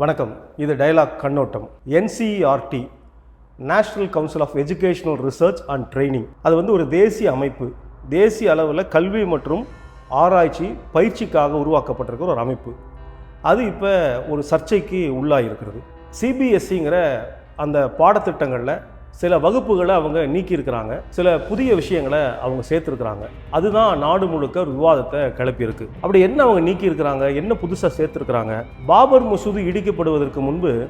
வணக்கம். இது டைலாக் கண்ணோட்டம். NCERT national council of educational research and training அது வந்து ஒரு தேசிய அமைப்பு. தேசிய அளவில் கல்வி மற்றும் ஆராய்ச்சி பயிற்சிக்காக உருவாக்கப்பட்டிருக்கிற ஒரு அமைப்பு. அது இப்போ ஒரு சர்ச்சைக்கு உள்ளாகிருக்கிறது சிபிஎஸ்சிங்கிற அந்த பாடத்திட்டங்களில் சில வகுப்புகளை அவங்க நீக்கியிருக்கிறாங்க. சில புதிய விஷயங்களை அவங்க சேர்த்துருக்குறாங்க. அதுதான் நாடு முழுக்க ஒரு விவாதத்தை கிளப்பியிருக்கு. அப்படி என்ன அவங்க நீக்கியிருக்கிறாங்க? என்ன புதுசாக சேர்த்துருக்குறாங்க? பாபர் மசூதி இடிக்கப்படுவதற்கு முன்பு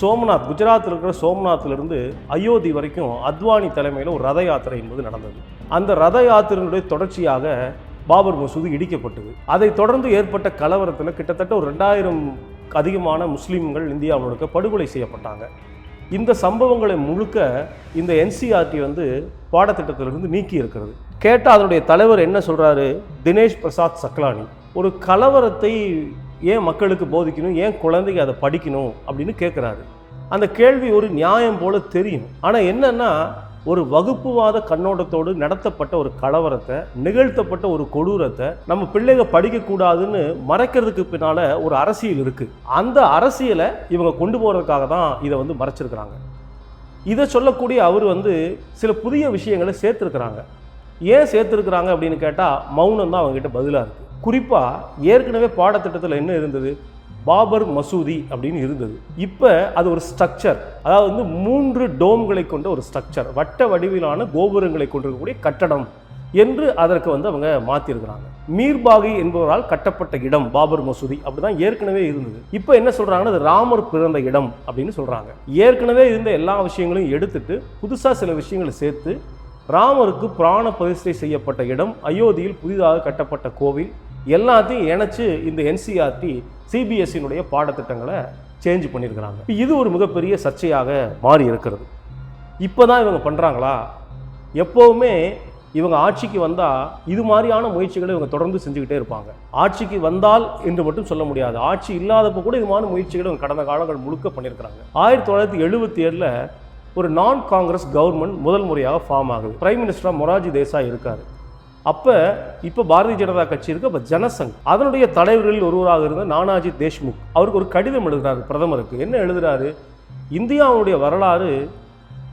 சோம்நாத் குஜராத்தில் இருக்கிற சோம்நாத்திலிருந்து அயோத்தி வரைக்கும் அத்வானி தலைமையில் ஒரு ரத யாத்திரை என்பது நடந்தது. அந்த ரத யாத்திரையினுடைய தொடர்ச்சியாக பாபர் மசூதி இடிக்கப்பட்டது. அதை தொடர்ந்து ஏற்பட்ட கலவரத்தில் கிட்டத்தட்ட ஒரு ரெண்டாயிரம் அதிகமான முஸ்லீம்கள் இந்தியா முழுக்க படுகொலை செய்யப்பட்டாங்க. இந்த சம்பவங்களை முழுக்க இந்த என்சிஆர்டி வந்து பாடத்திட்டத்திலிருந்து நீக்கி இருக்கிறது. கேட்டால் அதனுடைய தலைவர் என்ன சொல்கிறாரு தினேஷ் பிரசாத் சக்லானி. ஒரு கலவரத்தை ஏன் மக்களுக்கு போதிக்கணும்? ஏன் குழந்தைங்க அதை படிக்கணும்? அப்படின்னு கேட்குறாரு அந்த கேள்வி ஒரு நியாயம் போல தெரியும். ஆனால் என்னன்னா ஒரு வகுப்புவாத கண்ணோட்டத்தோடு நடத்தப்பட்ட ஒரு கலவரத்தை நிகழ்த்தப்பட்ட ஒரு கொடூரத்தை நம்ம பிள்ளைங்க படிக்கக்கூடாதுன்னு மறைக்கிறதுக்கு பின்னால் ஒரு அரசியல் இருக்குது அந்த அரசியலை இவங்க கொண்டு போகிறதுக்காக தான் இதை வந்து மறைச்சிருக்கிறாங்க. இதை சொல்லக்கூடிய அவர் வந்து சில புதிய விஷயங்களை சேர்த்துருக்குறாங்க. ஏன் சேர்த்துருக்குறாங்க அப்படின்னு கேட்டால் மௌனம் தான் அவங்ககிட்ட பதிலாக இருக்குது குறிப்பாக ஏற்கனவே பாடத்திட்டத்தில் என்ன இருந்தது? பாபர் மசூதி அப்படின்னு இருந்தது. இப்போ அது ஒரு ஸ்ட்ரக்சர் அதாவது வந்து மூன்று டோம்களை கொண்ட ஒரு ஸ்ட்ரக்சர் வட்ட வடிவிலான கோபுரங்களை கொண்டிருக்கக்கூடிய கட்டடம் என்று அதற்கு வந்து அவங்க மாற்றிருக்கிறாங்க மீர்பாகி என்பவரால் கட்டப்பட்ட இடம் பாபர் மசூதி. அப்படிதான் ஏற்கனவே இருந்தது. இப்போ என்ன சொல்கிறாங்கன்னா அது ராமர் பிறந்த இடம் அப்படின்னு சொல்கிறாங்க ஏற்கனவே இருந்த எல்லா விஷயங்களையும் எடுத்துட்டு புதுசாக சில விஷயங்களை சேர்த்து ராமருக்கு பிராண பிரதிஷ்டை செய்யப்பட்ட இடம் அயோத்தியில் புதிதாக கட்டப்பட்ட கோவில் எல்லாத்தையும் இணைச்சி இந்த என்சிஆர்டி சிபிஎஸ்சியினுடைய பாடத்திட்டங்களை சேஞ்ச் பண்ணியிருக்கிறாங்க. இப்போ இது ஒரு மிகப்பெரிய சர்ச்சையாக மாறி இருக்கிறது. இப்போ தான் இவங்க பண்ணுறாங்களா எப்போவுமே இவங்க ஆட்சிக்கு வந்தால் இது மாதிரியான முயற்சிகளை இவங்க தொடர்ந்து செஞ்சுக்கிட்டே இருப்பாங்க. ஆட்சிக்கு வந்தால் என்று மட்டும் சொல்ல முடியாது. ஆட்சி இல்லாதப்போ கூட இது மாதிரி முயற்சிகளை இவங்க கடந்த காலங்கள் முழுக்க பண்ணியிருக்கிறாங்க. ஆயிரத்தி தொள்ளாயிரத்தி எழுபத்தி ஏழில் ஒரு நான் காங்கிரஸ் கவர்மெண்ட் முதல் முறையாக ஃபார்ம் ஆகுது. பிரைம் மினிஸ்டராக மொராஜி தேசாய் இருக்கார். அப்போ இப்போ பாரதிய ஜனதா கட்சி இருக்கு அப்போ ஜனசங் அதனுடைய தலைவர்களில் ஒருவராக இருந்த நானாஜி தேஷ்முக். அவருக்கு ஒரு கடிதம் எழுதுறாரு பிரதமருக்கு. என்ன எழுதுறாரு? இந்தியாவுடைய வரலாறு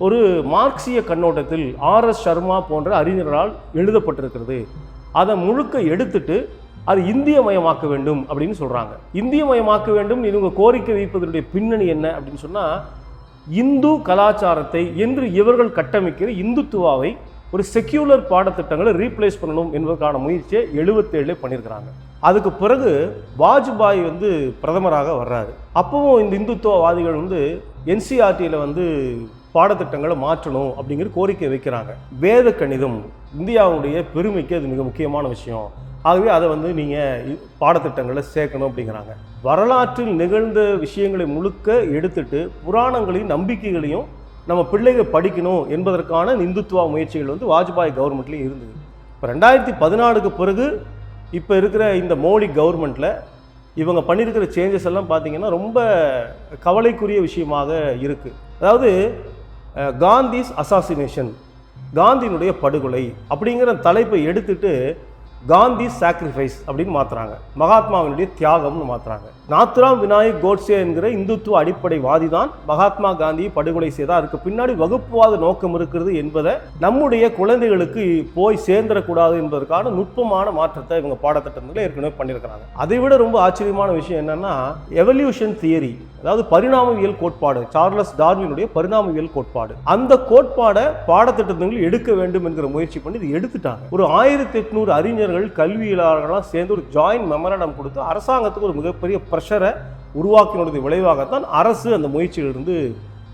ஒரு மார்க்சிய கண்ணோட்டத்தில் ஆர் எஸ் சர்மா போன்ற அறிஞர்களால் எழுதப்பட்டிருக்கிறது. அதை முழுக்க எடுத்துட்டு அது இந்தியமயமாக்க வேண்டும் அப்படின்னு சொல்கிறாங்க இந்திய மயமாக்க வேண்டும் இவங்க கோரிக்கை வைப்பதனுடைய பின்னணி என்ன அப்படின்னு சொன்னால் இந்து கலாச்சாரத்தை என்று இவர்கள் கட்டமைக்கிற இந்துத்துவாவை ஒரு செக்யூலர் பாடத்திட்டங்களை ரீப்ளேஸ் பண்ணணும் என்பதற்கான முயற்சியை எழுபத்தேழுல பண்ணியிருக்கிறாங்க. அதுக்கு பிறகு வாஜ்பாய் வந்து பிரதமராக வர்றாரு. அப்பவும் இந்த இந்துத்துவவாதிகள் வந்து என்சிஆர்டியில் வந்து பாடத்திட்டங்களை மாற்றணும் அப்படிங்கிற கோரிக்கை வைக்கிறாங்க. வேத கணிதம் இந்தியாவுடைய பெருமைக்கு அது மிக முக்கியமான விஷயம். ஆகவே அதை வந்து நீங்கள் பாடத்திட்டங்களை சேர்க்கணும் அப்படிங்கிறாங்க. வரலாற்றில் நிகழ்ந்த விஷயங்களை முழுக்க எடுத்துட்டு புராணங்களையும் நம்பிக்கைகளையும் நம்ம பிள்ளைகள் படிக்கணும் என்பதற்கான இந்துத்துவ முயற்சிகள் வந்து வாஜ்பாய் கவர்மெண்ட்லேயும் இருந்தது. இப்போ ரெண்டாயிரத்தி பதினாலுக்கு பிறகு இப்போ இருக்கிற இந்த மோடி கவர்மெண்ட்டில் இவங்க பண்ணியிருக்கிற சேஞ்சஸ் எல்லாம் பார்த்தீங்கன்னா ரொம்ப கவலைக்குரிய விஷயமாக இருக்குது அதாவது காந்திஸ் அசாசினேஷன் காந்தியினுடைய படுகொலை அப்படிங்கிற தலைப்பை எடுத்துட்டு காந்தி சாக்ரிஃபைஸ் அப்படின்னு மாற்றுறாங்க மகாத்மாவினுடைய தியாகம்னு மாற்றுறாங்க நாத்ராம் விநாயக் கோட்ஸே என்கிற இந்துத்துவ அடிப்படை வாதி தான் மகாத்மா காந்தியை படுகொலை செய்தார் அதுக்கு பின்னாடி வகுப்புவாத நோக்கம் இருக்கிறது என்பதை நம்முடைய குழந்தைகளுக்கு போய் சேர்ந்துடக்கூடாது என்பதற்கான நுட்பமான மாற்றத்தை இவங்க பாடத்திட்டத்தில் ஏற்கனவே பண்ணியிருக்கிறாங்க. அதை விட ரொம்ப ஆச்சரியமான விஷயம் என்னன்னா எவல்யூஷன் தியரி அதாவது பரிணாமவியல் கோட்பாடு சார்லஸ் டார்வினுடைய பரிணாமவியல் கோட்பாடு. அந்த கோட்பாடை பாடத்திட்டத்தில் எடுக்க வேண்டும் என்கிற முயற்சி பண்ணி இது எடுத்துட்டாங்க. ஒரு ஆயிரத்தி எட்நூறு அறிஞர்கள் கல்வியலாளர்களாம் சேர்ந்து ஒரு ஜாயின்ட் மெமரண்டம் கொடுத்து அரசாங்கத்துக்கு ஒரு மிகப்பெரிய ப்ரெஷரை உருவாக்கினுடைய விளைவாகத்தான் அரசு அந்த முயற்சியிலிருந்து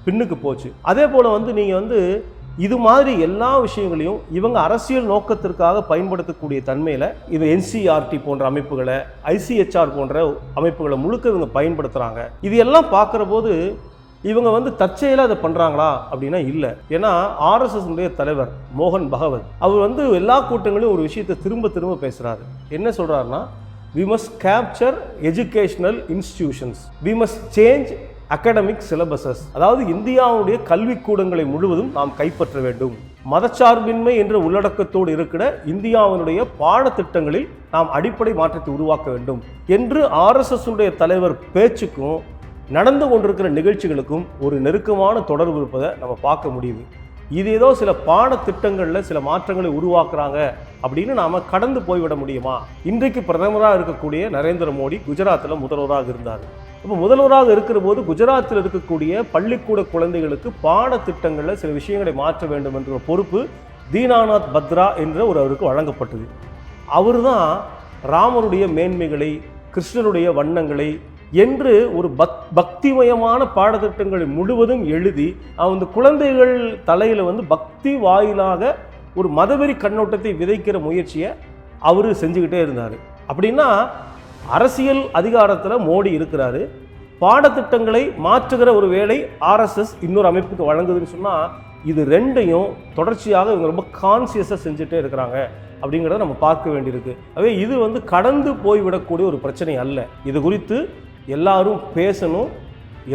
பின்னுக்கு போச்சு. அதே போல் வந்து நீங்கள் வந்து இது மாதிரி எல்லா விஷயங்களையும் இவங்க அரசியல் நோக்கத்திற்காக பயன்படுத்தக்கூடிய தன்மையில் இது என்சிஆர்டி போன்ற அமைப்புகளை ஐசிஹெச்ஆர் போன்ற அமைப்புகளை முழுக்க இவங்க பயன்படுத்துகிறாங்க இது எல்லாம் பார்க்குற போது இவங்க வந்து தற்செயலாக அதை பண்ணுறாங்களா அப்படின்னா இல்லை. ஏன்னா ஆர்எஸ்எஸ்னுடைய தலைவர் மோகன் பகவத் அவர் வந்து எல்லா கூட்டங்களையும் ஒரு விஷயத்தை திரும்ப திரும்ப பேசுகிறாரு என்ன சொல்கிறாருன்னா we must capture educational institutions we must change academic syllabuses அதாவது இந்தியாவுடைய கல்விக்கூடங்களை முழுவதும் நாம் கைப்பற்ற வேண்டும். மதச்சார்பின்மை என்ற உள்ளடக்கத்தோடு இருக்கிற இந்தியாவினுடைய பாடத்திட்டங்களில் நாம் அடிப்படை மாற்றத்தை உருவாக்க வேண்டும் என்று ஆர்எஸ்எஸ் உடைய தலைவர் பேச்சுக்கும் நடந்து கொண்டிருக்கிற நிகழ்ச்சிகளுக்கும் ஒரு நெருக்கமான தொடர்பு இருப்பதை நம்ம பார்க்க முடியுது. இது ஏதோ சில பாடத்திட்டங்களில் சில மாற்றங்களை உருவாக்குறாங்க அப்படின்னு நாம் கடந்து போய்விட முடியுமா? இன்றைக்கு பிரதமராக இருக்கக்கூடிய நரேந்திர மோடி குஜராத்தில் முதல்வராக இருந்தார். இப்போ முதல்வராக இருக்கிற போது குஜராத்தில் இருக்கக்கூடிய பள்ளிக்கூட குழந்தைகளுக்கு பாடத்திட்டங்களில் சில விஷயங்களை மாற்ற வேண்டும் என்ற ஒரு பொறுப்பு தீனாநாத் பத்ரா என்ற ஒரு அவருக்கு வழங்கப்பட்டது. அவர் தான் ராமருடைய மேன்மைகளை கிருஷ்ணனுடைய வண்ணங்களை என்று ஒரு பக் பக்திமயமான பாடத்திட்டங்களை முழுவதும் எழுதி அந்த குழந்தைகள் தலையில் வந்து பக்தி வாயிலாக ஒரு மதவெறி கண்ணோட்டத்தை விதைக்கிற முயற்சியை அவர் செஞ்சுக்கிட்டே இருந்தார். அப்படின்னா அரசியல் அதிகாரத்தில் மோடி இருக்கிறாரு. பாடத்திட்டங்களை மாற்றுகிற ஒரு வேலை ஆர்எஸ்எஸ் இன்னொரு அமைப்புக்கு வழங்குதுன்னு சொன்னால் இது ரெண்டையும் தொடர்ச்சியாக இவங்க ரொம்ப கான்சியஸாக செஞ்சுட்டே இருக்கிறாங்க அப்படிங்கிறத நம்ம பார்க்க வேண்டியிருக்கு. அவே இது வந்து கடந்து போய்விடக்கூடிய ஒரு பிரச்சனை அல்ல. இது குறித்து எல்லாரும் பேசணும்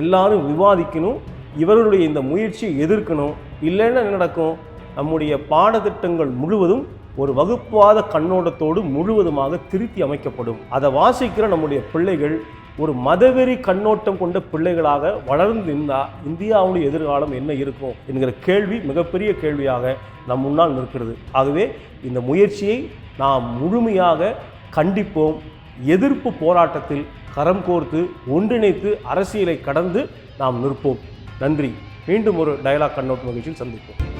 எல்லாரும் விவாதிக்கணும் இவர்களுடைய இந்த முயற்சியை எதிர்க்கணும் இல்லைன்னா என்ன நடக்கும்? நம்முடைய பாடத்திட்டங்கள் முழுவதும் ஒரு வகுப்புவாத கண்ணோட்டத்தோடு முழுவதுமாக திருத்தி அமைக்கப்படும். அதை வாசிக்கிற நம்முடைய பிள்ளைகள் ஒரு மதவெறி கண்ணோட்டம் கொண்ட பிள்ளைகளாக வளர்ந்து இருந்தால் இந்தியாவுடைய எதிர்காலம் என்ன இருக்கும் என்கிற கேள்வி மிகப்பெரிய கேள்வியாக நம் முன்னால் நிற்கிறது. ஆகவே இந்த முயற்சியை நாம் முழுமையாக கண்டிப்போம். எதிர்ப்பு போராட்டத்தில் கரம் கோர்த்து ஒன்றிணைத்து அரசியலை கடந்து நாம் நிற்போம். நன்றி. மீண்டும் ஒரு டயலாக் கண்ணோட் மகிழ்ச்சியில் சந்திப்போம்.